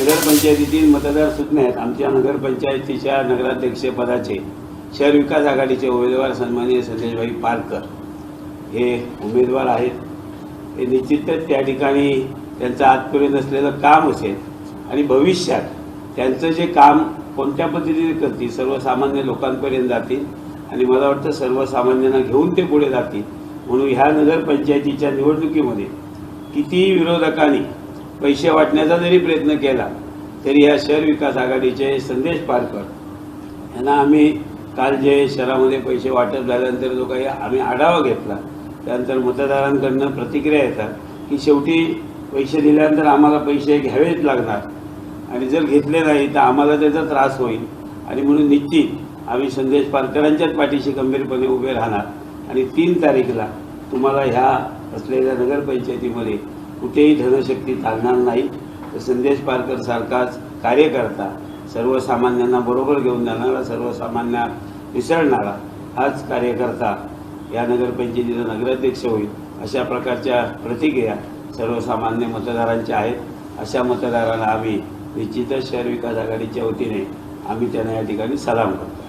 नगरपंचायतीतील मतदार सूचना आहेत. आमच्या नगरपंचायतीच्या नगराध्यक्षपदाचे शहर विकास आघाडीचे उमेदवार सन्माननीय संदेशभाई पारकर हे उमेदवार आहेत. हे निश्चितच त्या ठिकाणी त्यांचं आजपर्यंत असलेलं काम असेल आणि भविष्यात त्यांचं जे काम कोणत्या पद्धतीने करतील सर्वसामान्य लोकांपर्यंत जातील आणि मला वाटतं सर्वसामान्यांना घेऊन ते पुढे जातील. म्हणून ह्या नगरपंचायतीच्या निवडणुकीमध्ये कितीही विरोधकांनी पैसे वाटण्याचा जरी प्रयत्न केला तरी ह्या शहर विकास आघाडीचे संदेश पारकर यांना आम्ही काल जे शहरामध्ये पैसे वाटप झाल्यानंतर जो काही आम्ही आढावा घेतला त्यानंतर मतदारांकडनं प्रतिक्रिया येतात की शेवटी पैसे दिल्यानंतर आम्हाला पैसे घ्यावेच लागणार. आणि जर घेतले नाही तर आम्हाला त्याचा त्रास होईल. आणि म्हणून निश्चित आम्ही संदेश पारकरांच्याच पाठीशी गंभीरपणे उभे राहणार. आणि तीन तारीखला तुम्हाला ह्या असलेल्या नगरपंचायतीमध्ये कुठेही धनशक्ती चालणार नाही. तर संदेश पारकर सारखाच कार्यकर्ता सर्वसामान्यांना बरोबर घेऊन जाणारा सर्वसामान्या मिसळणारा हाच कार्यकर्ता या नगरपंचायतीचा नगराध्यक्ष होईल अशा प्रकारच्या प्रतिक्रिया सर्वसामान्य मतदारांच्या आहेत. अशा मतदारांना आम्ही निश्चितच शहर विकास आघाडीच्या वतीने आम्ही त्यांना या ठिकाणी सलाम करतो.